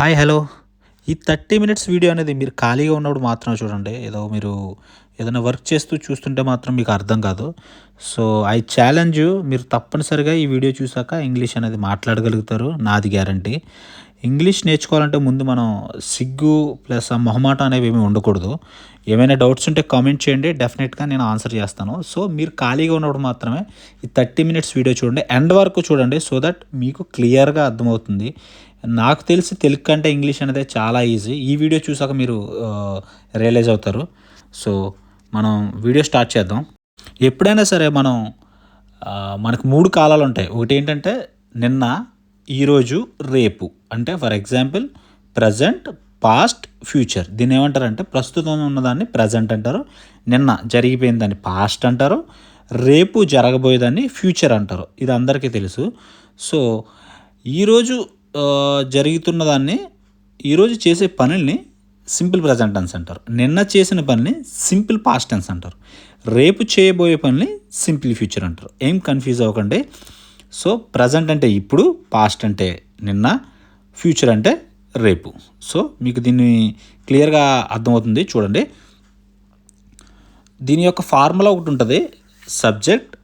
Hi hello. ఈ thirty minutes video అనేది మీరు ఖాళీగా ఉన్నప్పుడు మాత్రం చూడండి. ఏదో మీరు ఏదైనా వర్క్ చేస్తూ చూస్తుంటే మాత్రం మీకు అర్థం కాదు. సో ఐ ఛాలెంజ్ మీరు తప్పనిసరిగా ఈ వీడియో చూసాక ఇంగ్లీష్ అనేది మాట్లాడగలుగుతారు. నాది గ్యారంటీ. ఇంగ్లీష్ నేర్చుకోవాలంటే ముందు మనం సిగ్గు ప్లస్ ఆ మొహమాట అనేవి ఏమీ ఉండకూడదు. ఏమైనా డౌట్స్ ఉంటే కామెంట్ చేయండి. డెఫినెట్గా నేను ఆన్సర్ చేస్తాను. సో మీరు ఖాళీగా ఉన్నప్పుడు మాత్రమే ఈ థర్టీ మినిట్స్ వీడియో చూడండి. ఎండ్ వరకు చూడండి సో దట్ మీకు క్లియర్గా అర్థమవుతుంది. నాకు తెలిసి తెలుగు కంటే ఇంగ్లీష్ అనేది చాలా ఈజీ. ఈ వీడియో చూసాక మీరు రియలైజ్ అవుతారు. సో మనం వీడియో స్టార్ట్ చేద్దాం. ఎప్పుడైనా సరే మనం మనకు మూడు కాలాలు ఉంటాయి. ఒకటి ఏంటంటే నిన్న ఈరోజు రేపు. అంటే for example present past future దీన్ని ఏమంటారంటే ప్రస్తుతం ఉన్నదాన్ని ప్రజెంట్ అంటారు. నిన్న జరిగిపోయిందని పాస్ట్ అంటారు. రేపు జరగబోయేదాన్ని ఫ్యూచర్ అంటారు. ఇది అందరికీ తెలుసు. సో ఈరోజు జరుగుతున్న దాన్ని ఈరోజు చేసే పనుల్ని సింపుల్ ప్రజెంట్ టెన్స్ అంటారు. నిన్న చేసిన పనిని సింపుల్ పాస్ట్ టెన్స్ అంటారు. రేపు చేయబోయే పనిని సింపుల్ ఫ్యూచర్ అంటారు. ఏం కన్ఫ్యూజ్ అవ్వకండి. సో ప్రజెంట్ అంటే ఇప్పుడు పాస్ట్ అంటే నిన్న ఫ్యూచర్ అంటే రేపు. సో మీకు దీన్ని క్లియర్గా అర్థమవుతుంది. చూడండి. దీని యొక్క ఫార్ములా ఒకటి ఉంటుంది. Subject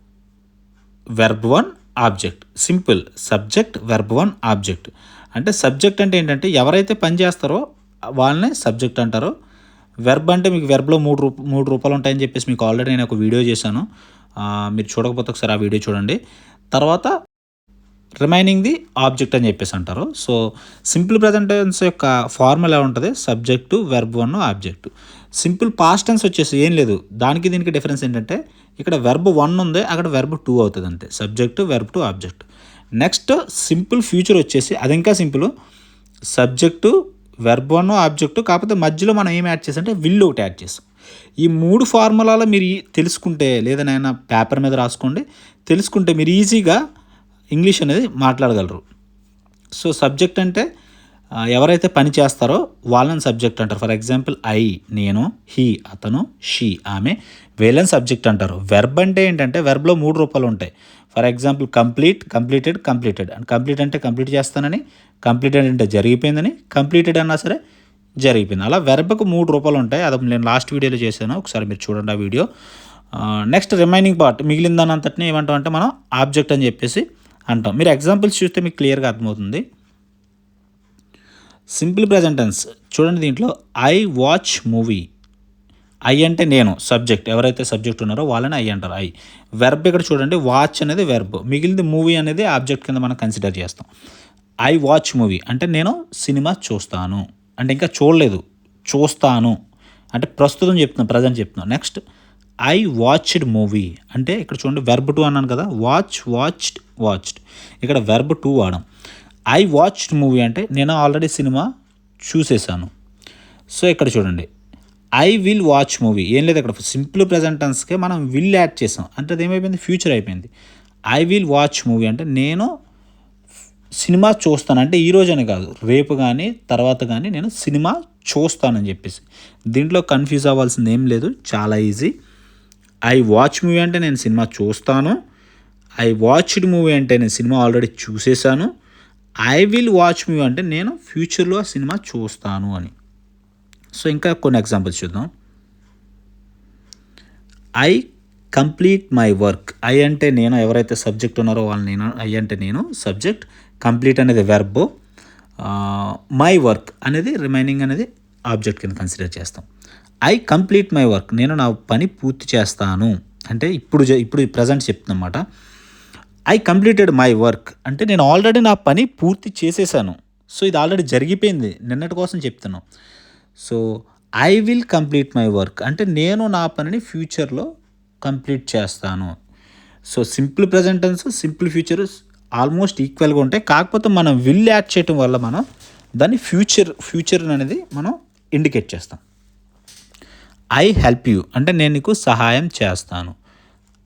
verb one object. Simple. Subject verb one object. అంటే సబ్జెక్ట్ అంటే ఏంటంటే ఎవరైతే పని చేస్తారో వాళ్ళనే సబ్జెక్ట్ అంటారు. వెర్బ్ అంటే మీకు వెర్బ్లో మూడు రూప మూడు రూపాయలు ఉంటాయని చెప్పేసి మీకు ఆల్రెడీ నేను ఒక వీడియో చేశాను. మీరు చూడకపోతే ఒకసారి ఆ వీడియో చూడండి. తర్వాత రిమైనింగ్ ది ఆబ్జెక్ట్ అని చెప్పేసి అంటారు. సో సింపుల్ ప్రజెంటెన్స్ యొక్క ఫార్ములా ఉంటుంది? Subject verb one object simple past tense వచ్చేసి ఏం లేదు. దానికి దీనికి డిఫరెన్స్ ఏంటంటే ఇక్కడ వెర్బ్ వన్ ఉంది అక్కడ వెర్బ్ టూ అవుతుంది అంతే. Subject verb two object next simple future వచ్చేసి అది ఇంకా simple subject verb one object కాకపోతే మధ్యలో మనం ఏం యాడ్ చేసంటే విల్ ఒకటి యాడ్ చేసాం. ఈ మూడు ఫార్ములాలో మీరు తెలుసుకుంటే లేదా పేపర్ మీద రాసుకోండి తెలుసుకుంటే మీరు ఈజీగా ఇంగ్లీష్ అనేది మాట్లాడగలరు. సో సబ్జెక్ట్ అంటే ఎవరైతే పని చేస్తారో వాళ్ళని సబ్జెక్ట్ అంటారు. ఫర్ ఎగ్జాంపుల్ ఐ నేను హీ అతను షీ ఆమె వీళ్ళని సబ్జెక్ట్ అంటారు. వెర్బ్ అంటే ఏంటంటే వెర్బ్లో మూడు రూపాయలు ఉంటాయి. For example complete completed completed. And complete అంటే కంప్లీట్ చేస్తానని కంప్లీటెడ్ అంటే జరిగిపోయిందని కంప్లీటెడ్ అన్నా సరే జరిగిపోయింది. అలా వెర్బ్కు మూడు రూపాయలు ఉంటాయి. అది నేను లాస్ట్ వీడియోలో చేశాను. ఒకసారి మీరు చూడండి ఆ వీడియో. నెక్స్ట్ రిమైనింగ్ పార్ట్ మిగిలిన దాని అంతటిని ఏమంటాం అంటే మనం ఆబ్జెక్ట్ అని చెప్పేసి అంటాం. మీరు ఎగ్జాంపుల్స్ చూస్తే మీకు క్లియర్గా అర్థమవుతుంది. సింపుల్ ప్రజెంటెన్స్ చూడండి దీంట్లో ఐ వాచ్ మూవీ ఐ అంటే నేను సబ్జెక్ట్ ఎవరైతే సబ్జెక్ట్ ఉన్నారో వాళ్ళని ఐ అంటారు ఐ వెర్బ్ ఇక్కడ చూడండి వాచ్ అనేది వెర్బ్ మిగిలింది మూవీ అనేది ఆబ్జెక్ట్ కింద మనం కన్సిడర్ చేస్తాం. ఐ వాచ్ మూవీ అంటే నేను సినిమా చూస్తాను. అంటే ఇంకా చూడలేదు. చూస్తాను. అంటే ప్రస్తుతం చెప్తున్నాను ప్రజెంట్ చెప్తున్నాను నెక్స్ట్ ఐ వాచ్డ్ మూవీ అంటే ఇక్కడ చూడండి వెర్బ్ టూ అన్నాను కదా. వాచ్ వాచ్డ్ వాచ్డ్ ఇక్కడ వెర్బ్ టూ వాడం ఐ వాచ్డ్ మూవీ అంటే నేను ఆల్రెడీ సినిమా చూసేసాను సో ఇక్కడ చూడండి. ఐ విల్ వాచ్ మూవీ ఏం లేదు ఇక్కడ సింపుల్ ప్రజెంటెన్స్కే మనం విల్ యాడ్ చేసాం. అంటే అది ఏమైపోయింది? ఫ్యూచర్ అయిపోయింది. ఐ విల్ వాచ్ మూవీ అంటే నేను సినిమా చూస్తాను. అంటే ఈ రోజు అని కాదు. రేపు కానీ తర్వాత కానీ నేను సినిమా చూస్తానని చెప్పేసి. దీంట్లో కన్ఫ్యూజ్ అవ్వాల్సింది ఏం లేదు. చాలా ఈజీ ఐ వాచ్ మూవీ అంటే నేను సినిమా చూస్తాను. ఐ వాచ్డ్ మూవీ అంటే నేను సినిమా ఆల్రెడీ చూసేసాను ఐ విల్ వాచ్ మూవీ అంటే నేను ఫ్యూచర్లో ఆ సినిమా చూస్తాను అని. సో ఇంకా కొన్ని ఎగ్జాంపుల్స్ చూద్దాం. I complete my work I అంటే నేను ఎవరైతే సబ్జెక్ట్ ఉన్నారో వాళ్ళు నేను ఐ అంటే నేను సబ్జెక్ట్ కంప్లీట్ అనేది వెర్బ్ మై వర్క్ అనేది రిమైనింగ్ అనేది ఆబ్జెక్ట్ కింద కన్సిడర్ చేస్తాం. ఐ కంప్లీట్ మై వర్క్ నేను నా పని పూర్తి చేస్తాను. అంటే ఇప్పుడు జ- ఇప్పుడు ప్రజెంట్ చెప్తున్నమాట. ఐ కంప్లీటెడ్ మై వర్క్ అంటే నేను ఆల్రెడీ నా పని పూర్తి చేసేసాను. సో ఇది ఆల్రెడీ జరిగిపోయింది. నిన్నటి కోసం చెప్తున్నాను so I will complete my work అంటే నేను నా పనిని ఫ్యూచర్లో కంప్లీట్ చేస్తాను. So simple present tense simple future almost ఈక్వల్గా ఉంటాయి. కాకపోతే మనం విల్ యాడ్ చేయటం వల్ల మనం దాన్ని ఫ్యూచర్ ఫ్యూచర్ అనేది మనం ఇండికేట్ చేస్తాం. ఐ హెల్ప్ యూ అంటే నేను నీకు సహాయం చేస్తాను.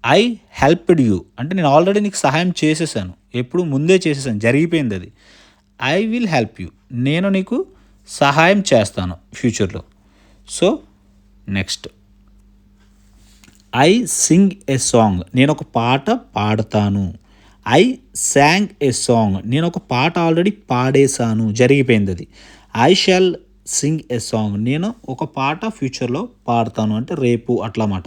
ఐ హెల్ప్డ్ యూ అంటే నేను ఆల్రెడీ నీకు సహాయం చేసేసాను. ఎప్పుడు ముందే చేసేసాను. జరిగిపోయింది అది. ఐ విల్ హెల్ప్ యూ నేను నీకు సహాయం చేస్తాను ఫ్యూచర్లో so next I sing a song నేను ఒక పాట పాడతాను. ఐ శాంగ్ ఏ సాంగ్ నేను ఒక పాట ఆల్రెడీ పాడేశాను. జరిగిపోయింది అది. I shall sing a song నేను ఒక పాట ఫ్యూచర్లో పాడతాను. అంటే రేపు అట్లా మాట.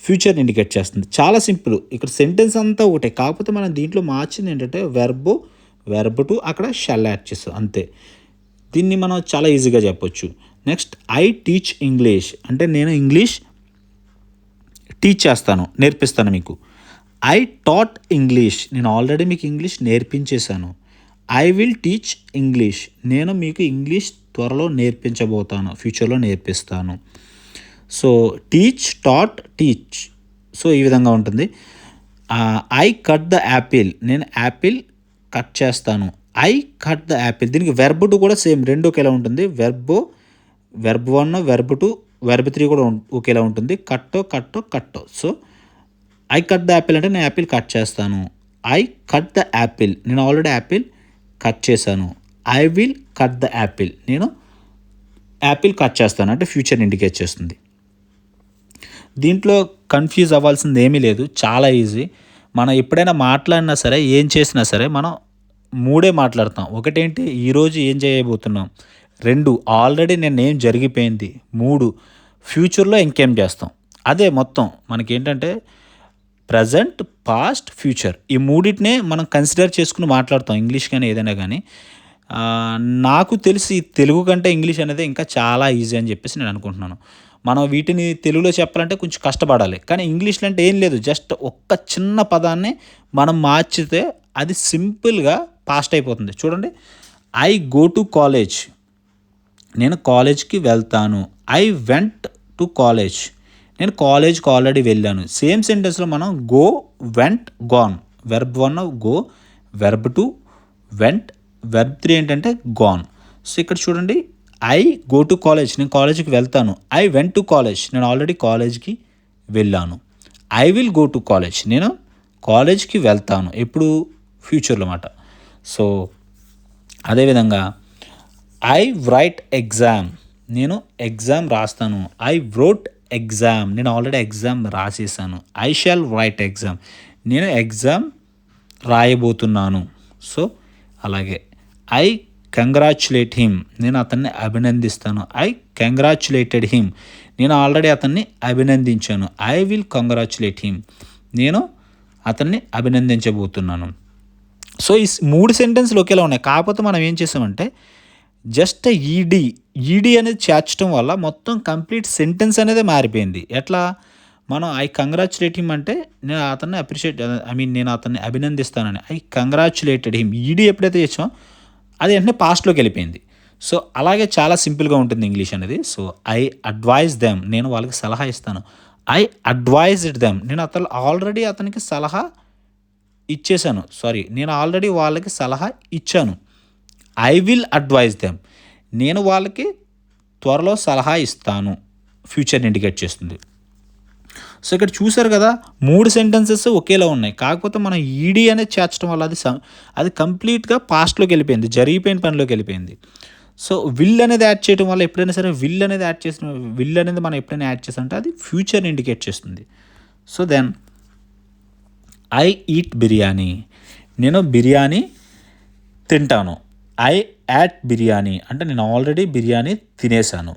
ఫ్యూచర్ ఇండికేట్ చేస్తుంది. చాలా సింపుల్ ఇక్కడ సెంటెన్స్ అంతా ఒకటే. కాకపోతే మనం దీంట్లో మార్చింది ఏంటంటే వెర్బు వెర్బ్ టు అక్కడ షెల్ యాడ్ చేస్తాం అంతే. దీన్ని మనం చాలా ఈజీగా చెప్పొచ్చు. నెక్స్ట్ ఐ టీచ్ ఇంగ్లీష్ అంటే నేను ఇంగ్లీష్ టీచ్ చేస్తాను నేర్పిస్తాను మీకు. ఐ టాట్ ఇంగ్లీష్ నేను ఆల్రెడీ మీకు ఇంగ్లీష్ నేర్పించేశాను. ఐ విల్ టీచ్ ఇంగ్లీష్ నేను మీకు ఇంగ్లీష్ త్వరలో నేర్పించబోతాను ఫ్యూచర్లో నేర్పిస్తాను. So teach taught teach so ఈ విధంగా ఉంటుంది. ఐ కట్ ద యాపిల్ నేను యాపిల్ కట్ చేస్తాను. ఐ కట్ ద యాపిల్ దీనికి వెర్బ్ టూ కూడా సేమ్ రెండు ఒకేలా ఉంటుంది. Verb verb one verb two verb three కూడా ఒకేలా ఉంటుంది. కట్టో కట్టో కట్టో so I cut the apple అంటే నేను యాపిల్ కట్ చేస్తాను. ఐ కట్ ద యాపిల్ నేను ఆల్రెడీ యాపిల్ కట్ చేశాను. I will cut the apple నేను యాపిల్ కట్ చేస్తాను. అంటే ఫ్యూచర్ ఇండికేట్ చేస్తుంది. దీంట్లో కన్ఫ్యూజ్ అవ్వాల్సింది ఏమీ లేదు. చాలా ఈజీ. మనం ఎప్పుడైనా మాట్లాడినా సరే ఏం చేసినా సరే మనం మూడే మాట్లాడతాం. ఒకటేంటి? ఈరోజు ఏం చేయబోతున్నాం? రెండు ఆల్రెడీ నేను ఏం జరిగిపోయింది? మూడు ఫ్యూచర్లో ఇంకేం చేస్తాం? అదే మొత్తం. మనకేంటంటే ప్రజెంట్ పాస్ట్ ఫ్యూచర్. ఈ మూడింటినే మనం కన్సిడర్ చేసుకుని మాట్లాడతాం ఇంగ్లీష్ కానీ ఏదైనా కానీ. నాకు తెలిసి తెలుగు కంటే ఇంగ్లీష్ అనేది ఇంకా చాలా ఈజీ అని చెప్పేసి నేను అనుకుంటున్నాను. మనం వీటిని తెలుగులో చెప్పాలంటే కొంచెం కష్టపడాలి. కానీ ఇంగ్లీష్లో అంటే ఏం లేదు. జస్ట్ ఒక్క చిన్న పదాన్ని మనం మార్చితే అది సింపుల్గా పాస్ట్ అయిపోతుంది. చూడండి. ఐ గో టు కాలేజ్ నేను కాలేజ్కి వెళ్తాను. ఐ వెంట్ టు కాలేజ్ నేను కాలేజ్కి ఆల్రెడీ వెళ్ళాను. సేమ్ సెంటెన్స్లో మనం go went gone verb one go verb two went verb three ఏంటంటే గాన్ సో ఇక్కడ చూడండి. ఐ గో టు కాలేజ్ నేను కాలేజ్కి వెళ్తాను. ఐ వెంట్ టు కాలేజ్ నేను ఆల్రెడీ కాలేజ్కి వెళ్ళాను. I will go to college నేను కాలేజ్కి వెళ్తాను. ఎప్పుడు? ఫ్యూచర్లో అన్నమాట సో అదేవిధంగా ఐ రైట్ ఎగ్జామ్ నేను ఎగ్జామ్ రాస్తాను. ఐ వ్రోట్ ఎగ్జామ్ నేను ఆల్రెడీ ఎగ్జామ్ రాసేసాను. ఐ షాల్ రైట్ ఎగ్జామ్ నేను ఎగ్జామ్ రాయబోతున్నాను. సో అలాగే. ఐ కంగ్రాచులేట్ హిమ్ నేను అతన్ని అభినందిస్తాను. ఐ కంగ్రాచులేటెడ్ హిమ్ నేను ఆల్రెడీ అతన్ని అభినందించాను. ఐ విల్ కంగ్రాచులేట్ హిమ్ నేను అతన్ని అభినందించబోతున్నాను. సో ఈ మూడు సెంటెన్స్లు ఒకేలా ఉన్నాయి. కాకపోతే మనం ఏం చేసామంటే జస్ట్ ఈడీ ఈడీ అనేది చేర్చడం వల్ల మొత్తం కంప్లీట్ సెంటెన్స్ అనేది మారిపోయింది. ఎట్లా? మనం ఐ కంగ్రాచులేట్ హిమ్ అంటే నేను అతన్ని అప్రిషియేట్ ఐ మీన్ నేను అతన్ని అభినందిస్తానని. ఐ కంగ్రాచులేటెడ్ హిమ్ ఈడీ ఎప్పుడైతే చేసామో అది వెంటనే పాస్ట్లోకి వెళ్ళిపోయింది. సో అలాగే చాలా సింపుల్గా ఉంటుంది ఇంగ్లీష్ అనేది. సో ఐ అడ్వైజ్ దెమ్ నేను వాళ్ళకి సలహా ఇస్తాను. ఐ అడ్వైజ్డ్ దెమ్ నేను అతను ఆల్రెడీ అతనికి సలహా ఇచ్చేసాను సారీ నేను ఆల్రెడీ వాళ్ళకి సలహా ఇచ్చాను. ఐ విల్ అడ్వైజ్ దెమ్ నేను వాళ్ళకి త్వరలో సలహా ఇస్తాను. ఫ్యూచర్ని ఇండికేట్ చేస్తుంది. సో ఇక్కడ చూసారు కదా మూడు సెంటెన్సెస్ ఒకేలా ఉన్నాయి. కాకపోతే మనం ఈడీ అనేది చేర్చడం వల్ల అది అది కంప్లీట్గా పాస్ట్లోకి వెళ్ళిపోయింది జరిగిపోయిన పనిలోకి వెళ్ళిపోయింది. సో విల్ అనేది యాడ్ చేయడం వల్ల ఎప్పుడైనా సరే విల్ అనేది యాడ్ చేసిన విల్ అనేది మనం ఎప్పుడైనా యాడ్ చేసామంటే అది ఫ్యూచర్ ఇండికేట్ చేస్తుంది. So then I eat biryani. నేను బిర్యానీ తింటాను. ఐ యాట్ బిర్యానీ అంటే నేను ఆల్రెడీ బిర్యానీ తినేసాను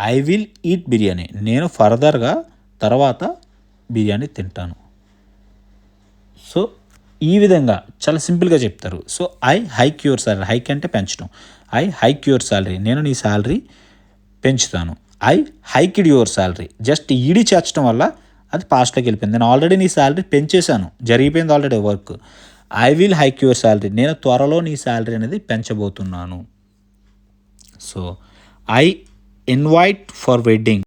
ఐ విల్ ఈట్ బిర్యానీ. నేను ఫర్దర్గా తర్వాత బిర్యానీ తింటాను. సో ఈ విధంగా చాలా సింపుల్గా చెప్తారు. So I hike your salary hike అంటే పెంచడం. ఐ హైక్ యువర్ సాలరీ నేను నీ సాలరీ పెంచుతాను. I hiked your salary just ED చేర్చడం వల్ల అది పాస్ట్లోకి వెళ్ళిపోయింది. నేను ఆల్రెడీ నీ సాలరీ పెంచేశాను. జరిగిపోయింది already work I will hike your salary నేను త్వరలో నీ సాలరీ అనేది పెంచబోతున్నాను. So I invite for wedding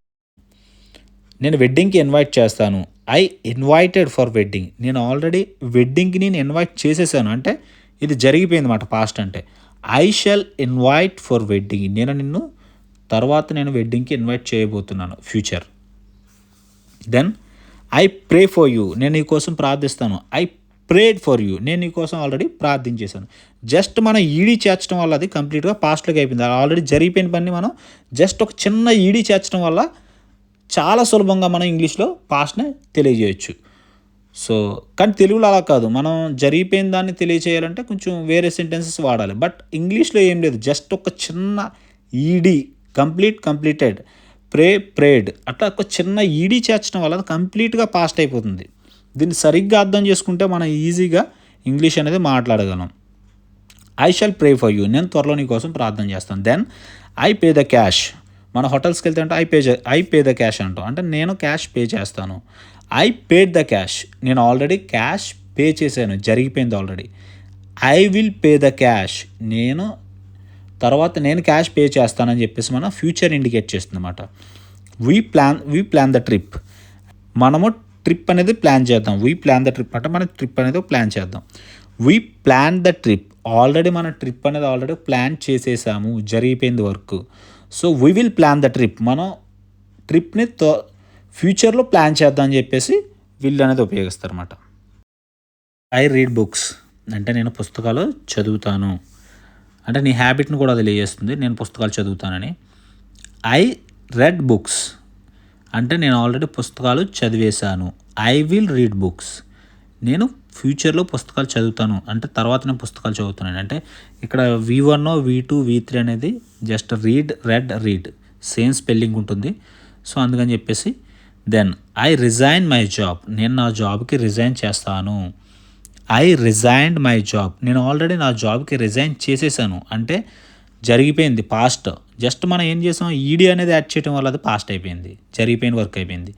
నేను వెడ్డింగ్కి ఇన్వైట్ చేస్తాను. ఐ ఇన్వైటెడ్ ఫర్ వెడ్డింగ్ నేను ఆల్రెడీ వెడ్డింగ్కి నేను ఇన్వైట్ చేసేసాను. అంటే ఇది జరిగిపోయింది మాట పాస్ట్ అంటే. I shall invite for wedding నేను నిన్ను తర్వాత నేను వెడ్డింగ్కి ఇన్వైట్ చేయబోతున్నాను. Future then I pray for you నేను నీ కోసం ప్రార్థిస్తాను. ఐ ప్రేడ్ ఫర్ యూ నేను నీ కోసం ఆల్రెడీ ప్రార్థించేశాను. జస్ట్ మనం ఈడీ చేర్చడం వల్ల అది కంప్లీట్గా పాస్ట్లోకి అయిపోయింది. ఆల్రెడీ జరిగిపోయిన పని మనం జస్ట్ ఒక చిన్న ఈడీ చేర్చడం వల్ల చాలా సులభంగా మనం ఇంగ్లీష్లో పాస్ట్ని తెలియజేయచ్చు. సో కానీ తెలుగులో అలా కాదు. మనం జరిగిపోయిన దాన్ని తెలియచేయాలంటే కొంచెం వేరే సెంటెన్సెస్ వాడాలి. బట్ ఇంగ్లీష్లో ఏం లేదు. జస్ట్ ఒక చిన్న ED complete completed pray prayed అట్లా ఒక చిన్న ఈడీ చేర్చడం వల్ల అది కంప్లీట్గా పాస్ట్ అయిపోతుంది. దీన్ని సరిగ్గా అర్థం చేసుకుంటే మనం ఈజీగా ఇంగ్లీష్ అనేది మాట్లాడగలం. I shall pray for you నేను త్వరలో నీ కోసం ప్రార్థన చేస్తాను. Then I pay the cash మన హోటల్స్కి వెళ్తే అంటే I pay I pay the cash అంటాం. అంటే నేను క్యాష్ పే చేస్తాను. ఐ పేడ్ ద క్యాష్ నేను ఆల్రెడీ క్యాష్ పే చేశాను జరిగిపోయింది already. I will pay the cash నేను తర్వాత నేను క్యాష్ పే చేస్తానని చెప్పేసి మన ఫ్యూచర్ ఇండికేట్ చేస్తుంది అనమాట we plan we plan the trip మనము ట్రిప్ అనేది ప్లాన్ చేద్దాం. వీ ప్లాన్ ద ట్రిప్ అంటే మనం ట్రిప్ అనేది ప్లాన్ చేద్దాం. We plan the trip already మన ట్రిప్ అనేది ఆల్రెడీ ప్లాన్ చేసేసాము జరిగిపోయింది work. So we will plan the trip మనం ట్రిప్ని తో ఫ్యూచర్లో ప్లాన్ చేద్దాం అని చెప్పేసి విల్ అనేది ఉపయోగిస్తారు అనమాట ఐ రీడ్ బుక్స్ అంటే నేను పుస్తకాలు చదువుతాను. అంటే నీ హ్యాబిట్ని కూడా తెలియజేస్తుంది. నేను పుస్తకాలు చదువుతానని. ఐ రెడ్ బుక్స్ అంటే నేను ఆల్రెడీ పుస్తకాలు చదివేశాను. ఐ విల్ రీడ్ బుక్స్ నేను ఫ్యూచర్లో పుస్తకాలు చదువుతాను. అంటే తర్వాత నేను పుస్తకాలు చదువుతున్నాను. అంటే ఇక్కడ V one V two V three అనేది just read red read same spelling ఉంటుంది. సో అందుకని చెప్పేసి then I resign my job నేను నా జాబ్కి రిజైన్ చేస్తాను. ఐ రిజైన్డ్ మై జాబ్ నేను ఆల్రెడీ నా జాబ్కి రిజైన్ చేసేసాను. అంటే జరిగిపోయింది పాస్ట్ జస్ట్ మనం ఏం చేసాం ఈడీ అనేది యాడ్ చేయడం వల్ల అది పాస్ట్ అయిపోయింది. జరిగిపోయిన వర్క్ అయిపోయింది.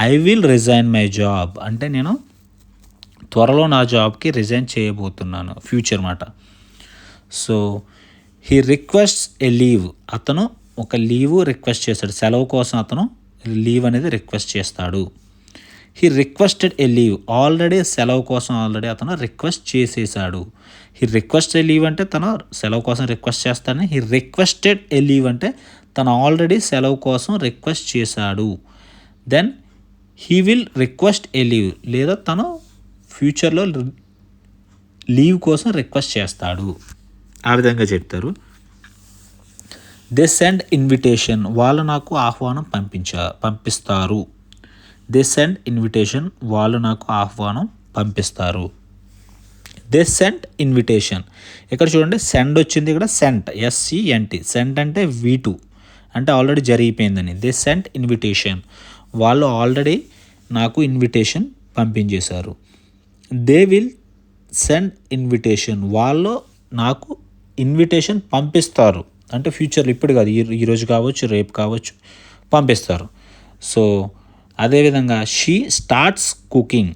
I will resign my job అంటే నేను త్వరలో నా జాబ్కి రిజైన్ చేయబోతున్నాను. ఫ్యూచర్ మాట. So he request a leave. అతను ఒక లీవ్ రిక్వెస్ట్ చేస్తాడు. సెలవు కోసం అతను లీవ్ అనేది రిక్వెస్ట్ చేస్తాడు. He requested a leave. Already సెలవు కోసం ఆల్రెడీ అతను రిక్వెస్ట్ చేసేసాడు హీ రిక్వెస్ట్ ఏ లీవ్ అంటే తను సెలవు కోసం రిక్వెస్ట్ చేస్తాడని. హీ రిక్వెస్టెడ్ ఏ లీవ్ అంటే తను ఆల్రెడీ సెలవు కోసం రిక్వెస్ట్ చేశాడు. Then he will request a leave. లేదా తను ఫ్యూచర్లో లీవ్ కోసం రిక్వెస్ట్ చేస్తాడు. ఆ విధంగా చెప్తారు. దే సెండ్ ఇన్విటేషన్ వాళ్ళు నాకు ఆహ్వానం పంపించా పంపిస్తారు. దే సెండ్ ఇన్విటేషన్ వాళ్ళు నాకు ఆహ్వానం పంపిస్తారు. దే సెంట్ ఇన్విటేషన్ ఇక్కడ చూడండి సెండ్ వచ్చింది ఇక్కడ సెంట్ ఎస్సిఎన్టి సెంట్ అంటే వీ టూ అంటే ఆల్రెడీ జరిగిపోయిందని. దే సెంట్ ఇన్విటేషన్ వాళ్ళు ఆల్రెడీ నాకు ఇన్విటేషన్ పంపించేశారు. దే విల్ సెండ్ ఇన్విటేషన్ వాళ్ళు నాకు ఇన్విటేషన్ పంపిస్తారు. అంటే ఫ్యూచర్లో ఇప్పుడు కాదు ఈ ఈరోజు కావచ్చు రేపు కావచ్చు పంపిస్తారు. సో అదేవిధంగా షీ స్టార్ట్స్ కుకింగ్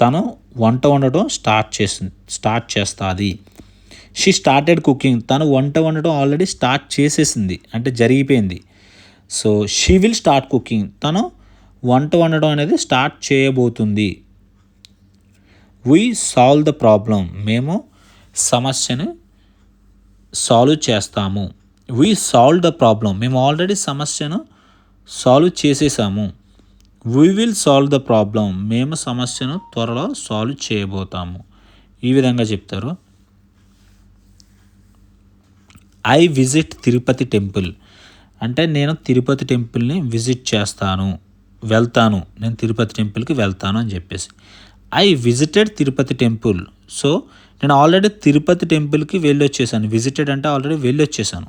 తను వంట వండటం స్టార్ట్ చేసింది స్టార్ట్ చేస్తుంది. షీ స్టార్టెడ్ కుకింగ్ తను వంట వండటం ఆల్రెడీ స్టార్ట్ చేసేసింది. అంటే జరిగిపోయింది. So she will start cooking తను వంట వండడం అనేది స్టార్ట్ చేయబోతుంది. వీ సాల్వ్ ద ప్రాబ్లం మేము సమస్యను సాల్వ్ చేస్తాము. వీ సాల్వ్ ద ప్రాబ్లం మేము ఆల్రెడీ సమస్యను సాల్వ్ చేసేసాము. We will solve the problem మేము సమస్యను త్వరలో సాల్వ్ చేయబోతాము. ఈ విధంగా చెప్తారు. ఐ విజిట్ తిరుపతి టెంపుల్ అంటే నేను తిరుపతి టెంపుల్ని విజిట్ చేస్తాను. వెళ్తాను. నేను తిరుపతి టెంపుల్కి వెళ్తాను అని చెప్పేసి. I visited Tirupati temple so నేను ఆల్రెడీ తిరుపతి టెంపుల్కి వెళ్ళి వచ్చేసాను విజిటెడ్ అంటే ఆల్రెడీ వెళ్ళి వచ్చేసాను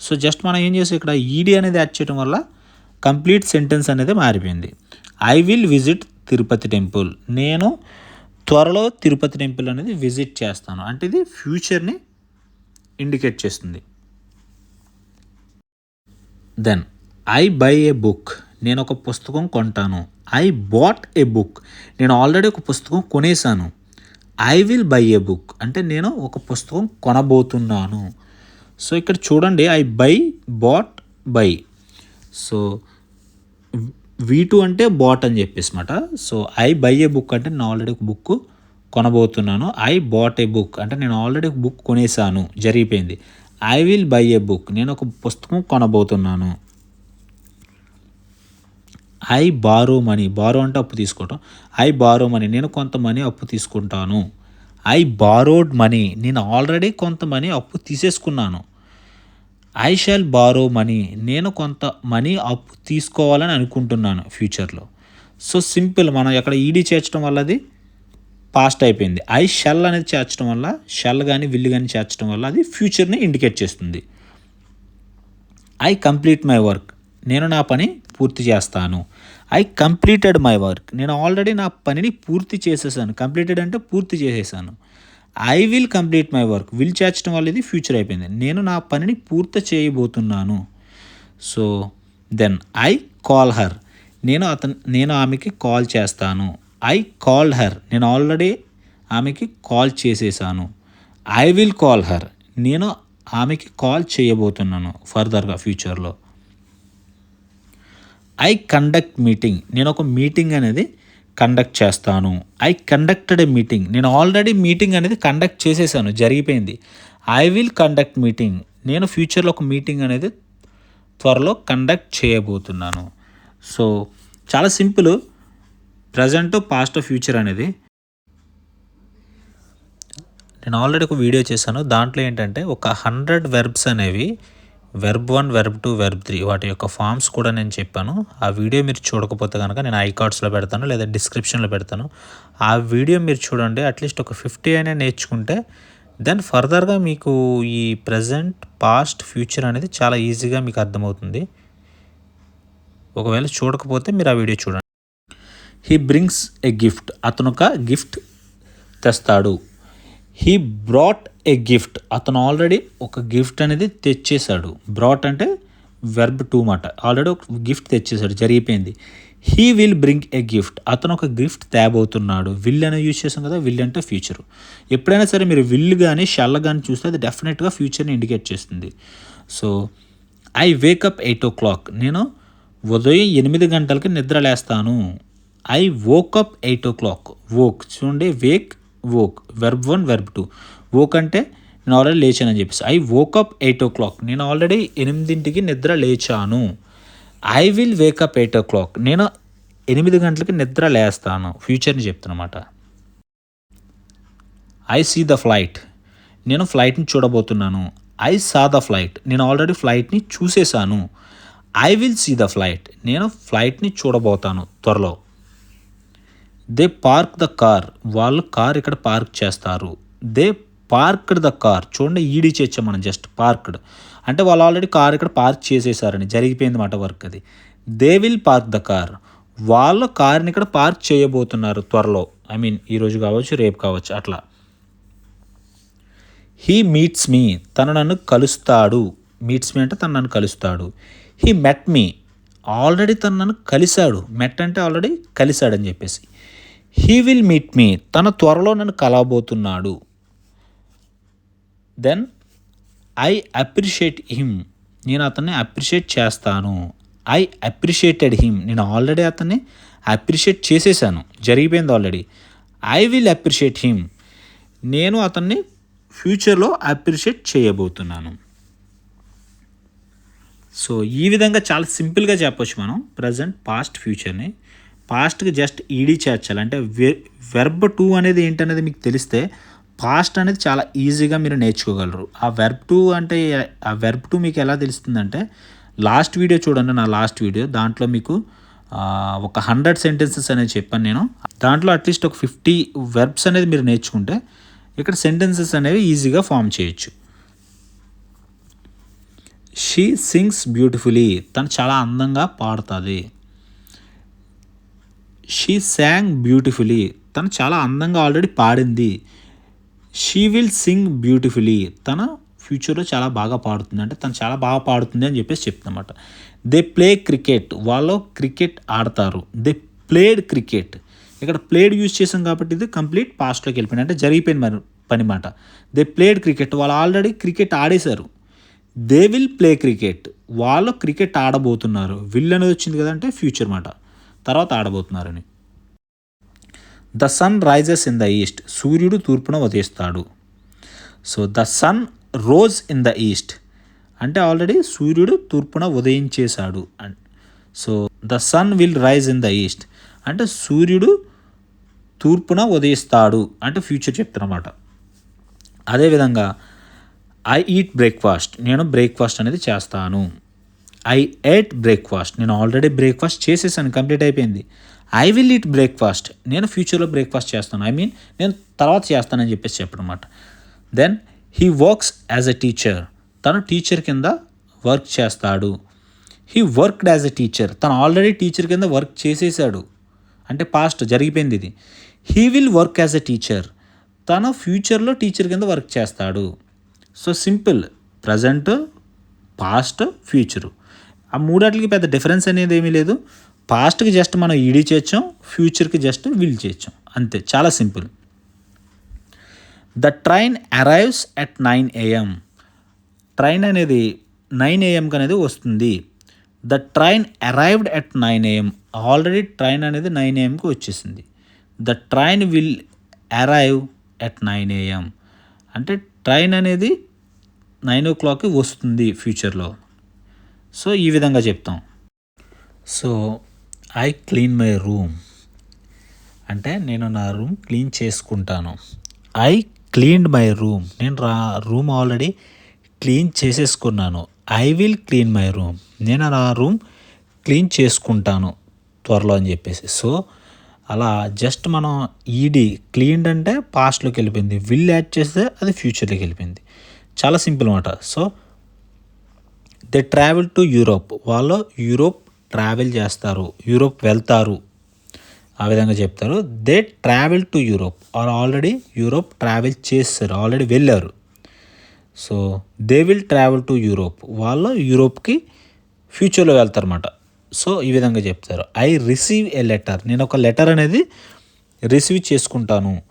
సో జస్ట్ మనం ఏం చేసాం? ఇక్కడ ఈడీ అనేది యాడ్ చేయడం వల్ల కంప్లీట్ సెంటెన్స్ అనేది మారిపోయింది. I will visit Tirupati temple నేను త్వరలో తిరుపతి టెంపుల్ అనేది విజిట్ చేస్తాను. అంటే ఇది ఫ్యూచర్ని ఇండికేట్ చేస్తుంది. Then I buy a book నేను ఒక పుస్తకం కొంటాను. ఐ బాట్ ఏ బుక్ నేను ఆల్రెడీ ఒక పుస్తకం కొనేసాను I will buy a book అంటే నేను ఒక పుస్తకం కొనబోతున్నాను. సో ఇక్కడ చూడండి. I buy bought buy so V two అంటే బాట్ అని చెప్పేసి మాట. So I buy a book అంటే నేను ఆల్రెడీ ఒక బుక్ కొనబోతున్నాను. ఐ బాట్ ఏ బుక్ అంటే నేను ఆల్రెడీ ఒక బుక్ కొనేసాను జరిగిపోయింది. I will buy a book నేను ఒక పుస్తకం కొనబోతున్నాను. I borrow money. బారో అంటే అప్పు తీసుకోవటం. I borrow money. నేను కొంత మనీ అప్పు తీసుకుంటాను. I borrowed money. నేను ఆల్రెడీ కొంత మనీ అప్పు తీసేసుకున్నాను. I shall borrow money. నేను కొంత మనీ అప్పు తీసుకోవాలని అనుకుంటున్నాను ఫ్యూచర్లో. సో సింపుల్ మనం ఎక్కడ ఈడీ చేర్చడం వల్ల అది పాస్ట్ అయిపోయింది. ఐ షెల్ అనేది చేర్చడం వల్ల షెల్ కానీ విల్లు కానీ చేర్చడం వల్ల అది ఫ్యూచర్ని ఇండికేట్ చేస్తుంది. I complete my work. నేను నా పని పూర్తి చేస్తాను. ఐ కంప్లీటెడ్ మై వర్క్ నేను ఆల్రెడీ నా పనిని పూర్తి చేసేసాను. కంప్లీటెడ్ అంటే పూర్తి చేసేసాను. I will complete my work will చేర్చడం వల్ల ఇది ఫ్యూచర్ అయిపోయింది. నేను నా పనిని పూర్తి చేయబోతున్నాను. So then I call her నేను అతను నేను ఆమెకి కాల్ చేస్తాను. ఐ కాల్డ్ హర్ నేను ఆల్రెడీ ఆమెకి కాల్ చేసేసాను. ఐ విల్ కాల్ హర్ నేను ఆమెకి కాల్ చేయబోతున్నాను ఫర్దర్గా ఫ్యూచర్లో ఐ కండక్ట్ మీటింగ్ నేను ఒక మీటింగ్ అనేది కండక్ట్ చేస్తాను. ఐ కండక్టెడ్ ఏ మీటింగ్ నేను ఆల్రెడీ మీటింగ్ అనేది కండక్ట్ చేసేసాను. జరిగిపోయింది. ఐ విల్ కండక్ట్ మీటింగ్ నేను ఫ్యూచర్లో ఒక మీటింగ్ అనేది త్వరలో కండక్ట్ చేయబోతున్నాను. సో చాలా సింపుల్ ప్రజెంట్ పాస్ట్ ఫ్యూచర్ అనేది నేను ఆల్రెడీ ఒక వీడియో చేశాను. దాంట్లో ఏంటంటే ఒక హండ్రెడ్ వెర్బ్స్ అనేవి verb one verb two verb three వాటి యొక్క ఫామ్స్ కూడా నేను చెప్పాను. ఆ వీడియో మీరు చూడకపోతే కనుక నేను ఐకార్డ్స్లో కార్డ్స్లో పెడతాను లేదా డిస్క్రిప్షన్లో పెడతాను. ఆ వీడియో మీరు చూడండి అట్లీస్ట్ ఒక ఫిఫ్టీ అయినా నేర్చుకుంటే దెన్ ఫర్దర్గా మీకు ఈ ప్రజెంట్ పాస్ట్ ఫ్యూచర్ అనేది చాలా ఈజీగా మీకు అర్థమవుతుంది. ఒకవేళ చూడకపోతే మీరు ఆ వీడియో చూడండి. హీ బ్రింగ్స్ ఎ గిఫ్ట్ అతను ఒక గిఫ్ట్ తెస్తాడు. హీ బ్రాట్ ఏ గిఫ్ట్ అతను ఆల్రెడీ ఒక గిఫ్ట్ అనేది తెచ్చేశాడు. బ్రాట్ అంటే వెర్బ్ టూ మాట. ఆల్రెడీ ఒక గిఫ్ట్ తెచ్చేశాడు. జరిగిపోయింది. He will bring a gift అతను ఒక గిఫ్ట్ తేబోతున్నాడు. విల్ అనే యూజ్ చేసాం కదా. విల్ అంటే ఫ్యూచర్ ఎప్పుడైనా సరే మీరు విల్ కానీ షెల్ కానీ చూస్తే అది డెఫినెట్గా ఫ్యూచర్ని ఇండికేట్ చేస్తుంది. So I wake up eight o'clock నేను ఉదయం ఎనిమిది గంటలకి నిద్ర లేస్తాను. I woke up eight o'clock woke చూడండి wake woke verb one verb two woke అంటే నేను ఆల్రెడీ లేచానని చెప్పేసి. I woke up eight o'clock నేను ఆల్రెడీ ఎనిమిదింటికి నిద్ర లేచాను. I will wake up eight o'clock నేను ఎనిమిది గంటలకి నిద్ర లేస్తాను. ఫ్యూచర్ని చెప్తున్నమాట. ఐ సీ ద ఫ్లైట్ నేను ఫ్లైట్ని చూడబోతున్నాను. ఐ సా ద ఫ్లైట్ నేను ఆల్రెడీ ఫ్లైట్ని చూసేశాను. I will see the flight నేను ఫ్లైట్ని చూడబోతాను. త్వరలో. They park the car. వాళ్ళు కార్ ఇక్కడ పార్క్ చేస్తారు. They parked the car. చూడండి ఈడీ చేచ్చాం మనం జస్ట్ పార్క్డ్. అంటే వాళ్ళు ఆల్రెడీ కార్ ఇక్కడ పార్క్ చేసేసారని జరిగిపోయింది మాట వర్క్ అది. They will park the car. వాళ్ళు కార్ని ఇక్కడ పార్క్ చేయబోతున్నారు త్వరలో. ఐ మీన్ ఈరోజు కావచ్చు రేపు కావచ్చు అట్లా. He meets me. తను నన్ను కలుస్తాడు. మీట్స్ మీ అంటే తను నన్ను కలుస్తాడు. He met me. ఆల్రెడీ తను నన్ను కలిశాడు. మెట్ అంటే ఆల్రెడీ కలిశాడని చెప్పేసి. హీ విల్ మీట్ మీ తన త్వరలో నన్ను కలవబోతున్నాడు. దెన్ ఐ అప్రిషియేట్ హిమ్ నేను అతన్ని అప్రిషియేట్ చేస్తాను. ఐ అప్రిషియేటెడ్ హిమ్ నేను ఆల్రెడీ అతన్ని అప్రిషియేట్ చేసేసాను. జరిగిపోయింది already I will appreciate him నేను అతన్ని ఫ్యూచర్లో అప్రిషియేట్ చేయబోతున్నాను. సో ఈ విధంగా చాలా సింపుల్గా చెప్పొచ్చు మనం. ప్రజెంట్ పాస్ట్ ఫ్యూచర్ని పాస్ట్కి జస్ట్ ఈడీ చేర్చాలి. అంటే వెర్బ్ టూ అనేది ఏంటనేది మీకు తెలిస్తే పాస్ట్ అనేది చాలా ఈజీగా మీరు నేర్చుకోగలరు. ఆ వెర్బ్ టూ అంటే ఆ వెర్బ్ టూ మీకు ఎలా తెలుస్తుందంటే లాస్ట్ వీడియో చూడండి నా లాస్ట్ వీడియో. దాంట్లో మీకు ఒక హండ్రెడ్ సెంటెన్సెస్ అనేది చెప్పాను నేను. దాంట్లో అట్లీస్ట్ ఒక ఫిఫ్టీ వెర్బ్స్ అనేది మీరు నేర్చుకుంటే ఇక్కడ సెంటెన్సెస్ అనేవి ఈజీగా ఫామ్ చేయొచ్చు. She sings beautifully. తను చాలా అందంగా పాడుతుంది. షీ శాంగ్ బ్యూటిఫుల్లీ తను చాలా అందంగా ఆల్రెడీ పాడింది. షీ విల్ సింగ్ బ్యూటిఫుల్లీ తన ఫ్యూచర్లో చాలా బాగా పాడుతుంది. అంటే తను చాలా బాగా పాడుతుంది అని చెప్పేసి చెప్తున్నమాట దే ప్లే క్రికెట్ వాళ్ళు క్రికెట్ ఆడతారు. దే ప్లేడ్ క్రికెట్ ఇక్కడ ప్లేడ్ యూజ్ చేసాం కాబట్టి ఇది కంప్లీట్ పాస్ట్లోకి వెళ్ళిపోయింది. అంటే జరిగిపోయింది మరి పని మాట దే ప్లేడ్ క్రికెట్ వాళ్ళు ఆల్రెడీ క్రికెట్ ఆడేశారు. దే విల్ ప్లే క్రికెట్ వాళ్ళు క్రికెట్ ఆడబోతున్నారు. విల్ అనేది వచ్చింది కదంటే ఫ్యూచర్ మాట. తర్వాత ఆడబోతున్నారని. The sun rises in the east సూర్యుడు తూర్పున ఉదయిస్తాడు. So the sun rose in the east అంటే ఆల్రెడీ సూర్యుడు తూర్పున ఉదయించేశాడు. So the sun will rise in the east అంటే సూర్యుడు తూర్పున ఉదయిస్తాడు. అంటే ఫ్యూచర్ చెప్తున్నమాట. అదేవిధంగా ఐ ఈట్ బ్రేక్ఫాస్ట్ నేను బ్రేక్ఫాస్ట్ అనేది చేస్తాను. ఐ ఎట్ బ్రేక్ఫాస్ట్ నేను ఆల్రెడీ బ్రేక్ఫాస్ట్ చేసేసాను కంప్లీట్ అయిపోయింది. ఐ విల్ ఈట్ బ్రేక్ఫాస్ట్ నేను ఫ్యూచర్లో బ్రేక్ఫాస్ట్ చేస్తాను. ఐ మీన్ నేను తర్వాత చేస్తానని చెప్పేసి చెప్పడమాట. Then he works as a teacher తను టీచర్ కింద వర్క్ చేస్తాడు. He worked as a teacher తను ఆల్రెడీ టీచర్ కింద వర్క్ చేసేసాడు. అంటే పాస్ట్ జరిగిపోయింది ఇది. He will work as a teacher తను ఫ్యూచర్లో టీచర్ కింద వర్క్ చేస్తాడు. So simple present past future ఆ మూడాటికి పెద్ద డిఫరెన్స్ అనేది ఏమీ లేదు. పాస్ట్కి జస్ట్ మనం ఈడీ చేర్చాం ఫ్యూచర్కి జస్ట్ విల్ చేయొచ్చాం అంతే చాలా simple. The train arrives at nine AM train అనేది నైన్ ఏఎంకి అనేది వస్తుంది. The train arrived at nine AM already train అనేది నైన్ ఏఎంకి వచ్చేసింది. The train will arrive at nine AM అంటే ట్రైన్ అనేది నైన్ ఓ క్లాక్కి వస్తుంది ఫ్యూచర్లో సో ఈ విధంగా చెప్తాం. So I clean my room అంటే నేను నా రూమ్ క్లీన్ చేసుకుంటాను. ఐ క్లీన్డ్ మై రూమ్ నేను రా రూమ్ ఆల్రెడీ క్లీన్ చేసేసుకున్నాను. I will clean my room నేను నా రూమ్ క్లీన్ చేసుకుంటాను త్వరలో అని చెప్పేసి. సో అలా జస్ట్ మనం ఈడీ క్లీన్డ్ అంటే పాస్ట్లోకి వెళ్ళిపోయింది. విల్ యాడ్ చేస్తే అది ఫ్యూచర్లోకి వెళ్ళిపోయింది. చాలా సింపుల్ అనమాట so they travel to Europe వాళ్ళు యూరోప్ ట్రావెల్ చేస్తారు. యూరోప్ వెళ్తారు. ఆ విధంగా చెప్తారు. They travel to Europe are already Europe travel చేస్తారు ఆల్రెడీ వెళ్ళారు. So they will travel to Europe వాళ్ళు యూరోప్కి ఫ్యూచర్లో వెళ్తారన్నమాట. సో ఈ విధంగా చెప్తారు. ఐ రిసీవ్ ఏ లెటర్ నేను ఒక లెటర్ అనేది రిసీవ్ చేసుకుంటాను.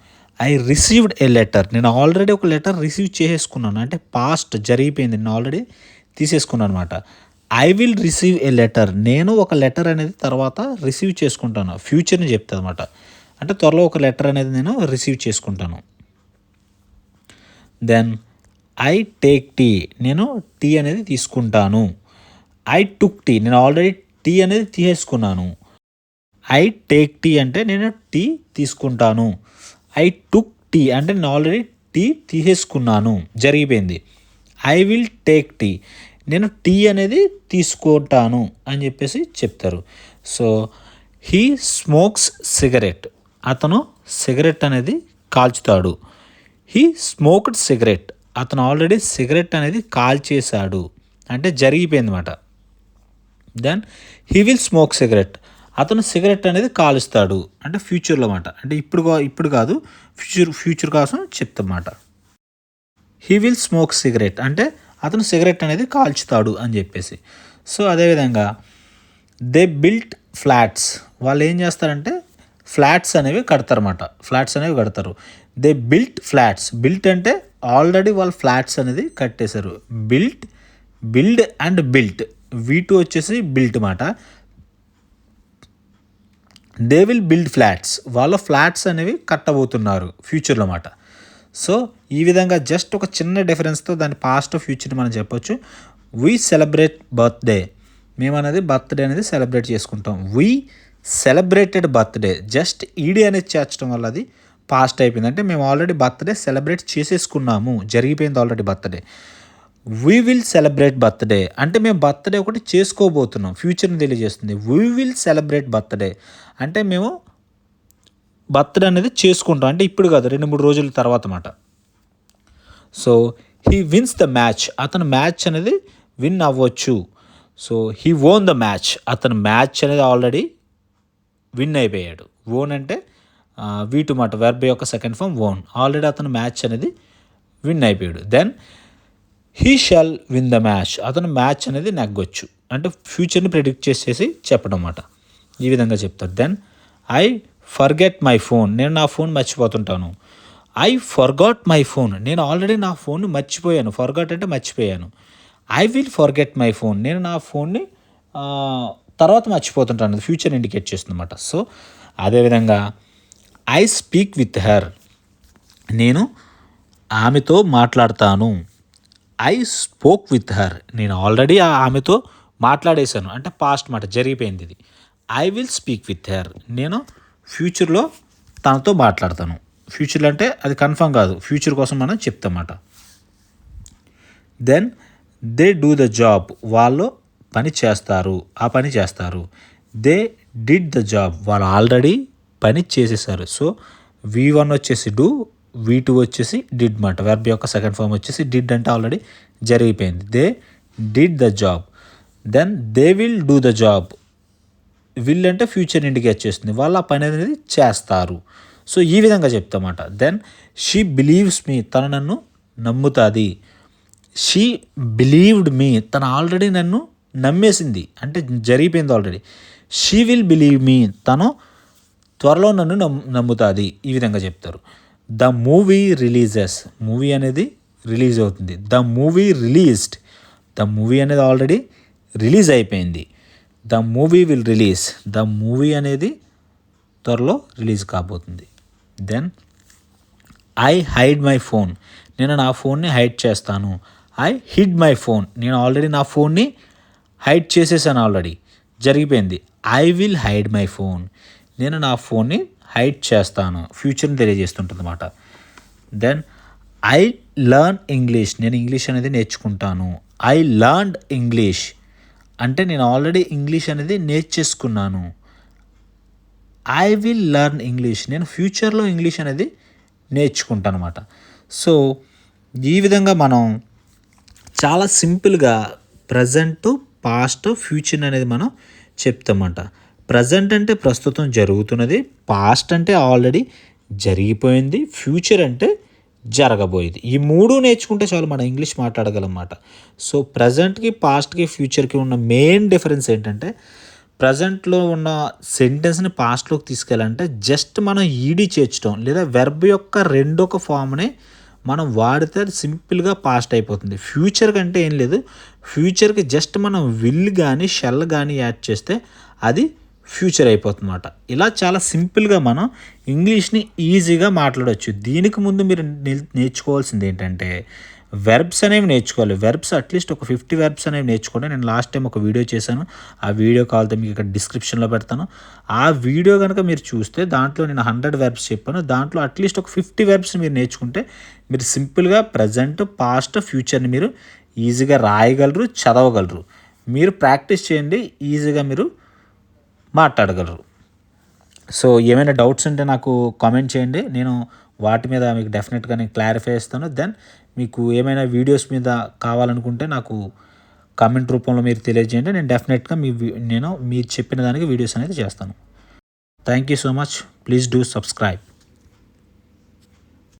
ఐ రిసీవ్డ్ ఏ లెటర్ నేను ఆల్రెడీ ఒక లెటర్ రిసీవ్ చేసుకున్నాను. అంటే పాస్ట్ జరిగిపోయింది. నేను ఆల్రెడీ తీసేసుకున్నాను అనమాట I will receive a letter నేను ఒక లెటర్ అనేది తర్వాత రిసీవ్ చేసుకుంటాను. ఫ్యూచర్ని చెప్తాను అనమాట అంటే త్వరలో ఒక లెటర్ అనేది నేను రిసీవ్ చేసుకుంటాను. దెన్ ఐ టేక్ టీ నేను టీ అనేది తీసుకుంటాను. ఐ టుక్ టీ నేను ఆల్రెడీ టీ అనేది తీసేసుకున్నాను. ఐ టేక్ టీ అంటే నేను టీ తీసుకుంటాను. ఐ టుక్ టీ అంటే నేను ఆల్రెడీ టీ తీసేసుకున్నాను. జరిగిపోయింది. ఐ విల్ టేక్ టీ నేను టీ అనేది తీసుకుంటాను అని చెప్పేసి చెప్తారు. So he smokes cigarette. అతను సిగరెట్ అనేది కాల్చుతాడు. He smoked cigarette. అతను ఆల్రెడీ సిగరెట్ అనేది కాల్చేశాడు. అంటే జరిగిపోయింది అనమాట then he will smoke cigarette. అతను సిగరెట్ అనేది కాలుస్తాడు. అంటే ఫ్యూచర్లో అన్నమాట. అంటే ఇప్పుడు కా- ఇప్పుడు కాదు ఫ్యూచర్ ఫ్యూచర్ కోసం చెప్తామాట హీ విల్ స్మోక్ సిగరెట్. అంటే అతను సిగరెట్ అనేది కాల్చుతాడు అని చెప్పేసి. సో అదేవిధంగా దే బిల్ట్ ఫ్లాట్స్. వాళ్ళు ఏం చేస్తారంటే ఫ్లాట్స్ అనేవి కడతారన్నమాట. ఫ్లాట్స్ అనేవి కడతారు. They built flats. బిల్ట్ అంటే ఆల్రెడీ వాళ్ళు ఫ్లాట్స్ అనేది కట్టేశారు. Built build and built. V two too వచ్చేసి బిల్ట్ మాట దే విల్ బిల్డ్ ఫ్లాట్స్. వాళ్ళ ఫ్లాట్స్ అనేవి కట్టబోతున్నారు ఫ్యూచర్లో మాట సో ఈ విధంగా జస్ట్ ఒక చిన్న డిఫరెన్స్తో దాని పాస్ట్ ఫ్యూచర్ మనం చెప్పొచ్చు. వీ సెలబ్రేట్ బర్త్డే మేము అనేది బర్త్డే అనేది సెలబ్రేట్ చేసుకుంటాం. We celebrated birthday just ED అనేది చేర్చడం వల్ల అది పాస్ట్ అయిపోయింది. అంటే మేము ఆల్రెడీ బర్త్డే సెలబ్రేట్ చేసేసుకున్నాము. జరిగిపోయింది already birthday we will celebrate birthday అంటే మేము బర్త్డే ఒకటి చేసుకోబోతున్నాం. ఫ్యూచర్ని తెలియజేస్తుంది. వీ విల్ సెలబ్రేట్ బర్త్డే అంటే మేము బర్త్డే అనేది చేసుకుంటాం. అంటే ఇప్పుడు కాదు రెండు మూడు రోజుల తర్వాత అన్నమాట so he wins the match అతను మ్యాచ్ అనేది విన్ అవ్వచ్చు. So he won the match అతను మ్యాచ్ అనేది ఆల్రెడీ విన్ అయిపోయాడు. ఓన్ అంటే వీటు మాట వెర్బ్ యొక్క సెకండ్ ఫామ్ ఓన్ ఆల్రెడీ అతను మ్యాచ్ అనేది విన్ అయిపోయాడు. Then he shall win the match అతను మ్యాచ్ అనేది నెగ్గొచ్చు. అంటే ఫ్యూచర్ని ప్రిడిక్ట్ చేసేసి చెప్పడం అన్నమాట ఈ విధంగా చెప్తారు then I forget my phone నేను నా ఫోన్ మర్చిపోతుంటాను. ఐ ఫర్గాట్ మై ఫోన్ నేను ఆల్రెడీ నా ఫోన్ మర్చిపోయాను. ఫర్గాట్ అంటే మర్చిపోయాను. I will forget my phone నేను నా ఫోన్ని తర్వాత మర్చిపోతుంటాను. ఫ్యూచర్ ఇండికేట్ చేస్తుందన్నమాట. సో అదేవిధంగా ఐ స్పీక్ విత్ హెర్ నేను ఆమెతో మాట్లాడతాను. ఐ స్పోక్ విత్ హర్ నేను ఆల్రెడీ ఆమెతో మాట్లాడేశాను. అంటే పాస్ట్ మాట జరిగిపోయింది ఇది. I will speak with her నేను ఫ్యూచర్లో తనతో మాట్లాడతాను. ఫ్యూచర్లో అంటే అది కన్ఫర్మ్ కాదు. ఫ్యూచర్ కోసం మనం చెప్తామాట then they do the job వాళ్ళు పని చేస్తారు. ఆ పని చేస్తారు. దే డిడ్ ద జాబ్ వాళ్ళు ఆల్రెడీ పని చేసేసారు. సో వి వన్ వచ్చేసి డూ వి టూ వచ్చేసి డిడ్ మాట వెర్బ్ యొక్క సెకండ్ ఫామ్ వచ్చేసి డిడ్ అంటే ఆల్రెడీ జరిగిపోయింది. They did the job then they will do the job will అంటే ఫ్యూచర్ ఇండికేట్ చేస్తుంది వాళ్ళు ఆ పని అనేది చేస్తారు. సో ఈ విధంగా చెప్తామాట దెన్ షీ బిలీవ్స్ మీ తను నన్ను నమ్ముతుంది. షీ బిలీవ్డ్ మీ తను ఆల్రెడీ నన్ను నమ్మేసింది. అంటే జరిగిపోయింది already she will believe me తను త్వరలో నన్ను నమ్ నమ్ముతుంది. ఈ విధంగా చెప్తారు. ద మూవీ రిలీజెస్ మూవీ అనేది రిలీజ్ అవుతుంది. The movie released the movie అనేది ఆల్రెడీ రిలీజ్ అయిపోయింది. The movie will release. The movie అనేది త్వరలో రిలీజ్ కాబోతుంది. Then I hide my phone. నేను నా ఫోన్ని హైడ్ చేస్తాను. I hid my phone. నేను ఆల్రెడీ నా ఫోన్ని హైడ్ చేసేసాను ఆల్రెడీ. జరిగిపోయింది. I will hide my phone. నేను నా ఫోన్ని హైడ్ చేస్తాను. ఫ్యూచర్ని తెలియజేస్తుంటుంది అనమాట దెన్ ఐ లర్న్ ఇంగ్లీష్. నేను ఇంగ్లీష్ అనేది నేర్చుకుంటాను. I learn English. అంటే నేను ఆల్రెడీ ఇంగ్లీష్ అనేది నేర్చేసుకున్నాను. ఐ విల్ లర్న్ ఇంగ్లీష్ నేను ఫ్యూచర్లో ఇంగ్లీష్ అనేది నేర్చుకుంటాను అనమాట సో ఈ విధంగా మనం చాలా సింపుల్గా ప్రజెంట్ పాస్ట్ ఫ్యూచర్ అనేది మనం చెప్తామంట ప్రజెంట్ అంటే ప్రస్తుతం జరుగుతున్నది. పాస్ట్ అంటే ఆల్రెడీ జరిగిపోయింది. ఫ్యూచర్ అంటే జరగబోయేది. ఈ మూడు నేర్చుకుంటే చాలు మనం ఇంగ్లీష్ మాట్లాడగలమాట సో ప్రజెంట్కి పాస్ట్కి ఫ్యూచర్కి ఉన్న మెయిన్ డిఫరెన్స్ ఏంటంటే ప్రజెంట్లో ఉన్న సెంటెన్స్ని పాస్ట్లోకి తీసుకెళ్ళాలంటే జస్ట్ మనం ఈడీ చేర్చడం లేదా వెర్బ్ యొక్క రెండొక ఫామ్ని మనం వాడితే అది సింపుల్గా పాస్ట్ అయిపోతుంది. ఫ్యూచర్ కంటే ఏం లేదు. ఫ్యూచర్కి జస్ట్ మనం విల్ కానీ షెల్ కానీ యాడ్ చేస్తే అది ఫ్యూచర్ అయిపోతుందన్నమాట. ఇలా చాలా సింపుల్గా మనం ఇంగ్లీష్ని ఈజీగా మాట్లాడవచ్చు దీనికి ముందు మీరు నేర్చుకోవాల్సింది ఏంటంటే వెర్బ్స్ అనేవి నేర్చుకోవాలి. వెర్బ్స్ అట్లీస్ట్ ఒక ఫిఫ్టీ వెర్బ్స్ అనేవి నేర్చుకోండి. నేను లాస్ట్ టైం ఒక వీడియో చేశాను. ఆ వీడియో కాల్తో మీకు ఇక్కడ డిస్క్రిప్షన్లో పెడతాను. ఆ వీడియో కనుక మీరు చూస్తే దాంట్లో నేను హండ్రెడ్ వెర్బ్స్ చెప్పాను. దాంట్లో అట్లీస్ట్ ఒక ఫిఫ్టీ వెర్బ్స్ మీరు నేర్చుకుంటే మీరు సింపుల్గా ప్రజెంట్ పాస్ట్ ఫ్యూచర్ని మీరు ఈజీగా రాయగలరు చదవగలరు. మీరు ప్రాక్టీస్ చేయండి ఈజీగా మీరు మాట్లాడగలరు. సో ఏమైనా డౌట్స్ ఉంటే నాకు కామెంట్ చేయండి. నేను వాటి మీద మీకు డెఫినెట్గా నేను క్లారిఫై చేస్తాను. దెన్ మీకు ఏమైనా వీడియోస్ మీద కావాలనుకుంటే నాకు కామెంట్ రూపంలో మీరు తెలియజేయండి. నేను డెఫినెట్గా మీ నేను మీరు చెప్పిన దానికి వీడియోస్ అనేది చేస్తాను. Thank you so much please do subscribe